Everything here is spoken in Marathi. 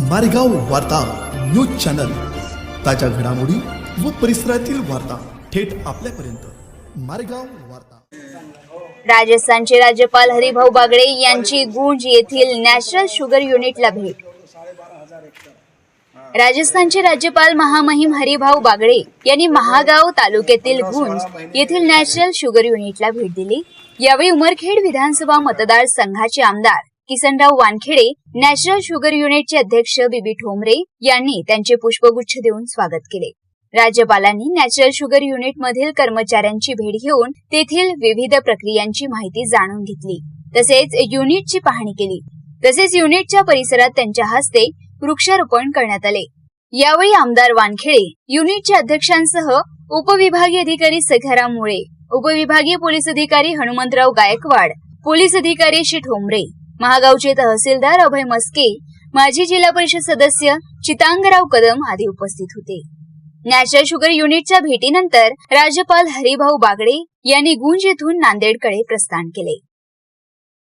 मारेगाव वार्ता न्यूज चॅनल. ताज्या घडामोडी व परिसरातील वार्ता थेट आपल्यापर्यंत. मारेगाव वार्ता. राजस्थानचे राज्यपाल हरिभाऊ बागडे यांची गुंज येथील नॅशनल शुगर युनिटला भेट. राजस्थानचे राज्यपाल महामहिम हरिभाऊ बागडे यांनी महागाव तालुक्यातील गुंज येथील नॅशनल शुगर युनिटला भेट दिली. यावेळी उमरखेड विधानसभा मतदारसंघाचे आमदार किसनराव वानखेडे नॅशनल शुगर युनिटचे अध्यक्ष बीबी ठोंबरे यांनी त्यांचे पुष्पगुच्छ देऊन स्वागत केले. राज्यपालांनी नॅचरल शुगर युनिट मधील कर्मचाऱ्यांची भेट घेऊन तेथील विविध प्रक्रियांची माहिती जाणून घेतली. तसेच युनिटची पाहणी केली. तसेच युनिटच्या परिसरात त्यांच्या हस्ते वृक्षारोपण करण्यात आले. यावेळी आमदार वानखेडे युनिटच्या अध्यक्षांसह उपविभागीय अधिकारी सखाराम मुळे उपविभागीय पोलीस अधिकारी हनुमंतराव गायकवाड पोलीस अधिकारी श्री ठोंबरे महागावचे तहसीलदार अभय मस्के माजी जिल्हा परिषद सदस्य चितांगराव कदम आदी उपस्थित होते. नॅशनल शुगर युनिटच्या भेटीनंतर राज्यपाल हरिभाऊ बागडे यांनी गुंज येथून नांदेडकडे प्रस्थान केले.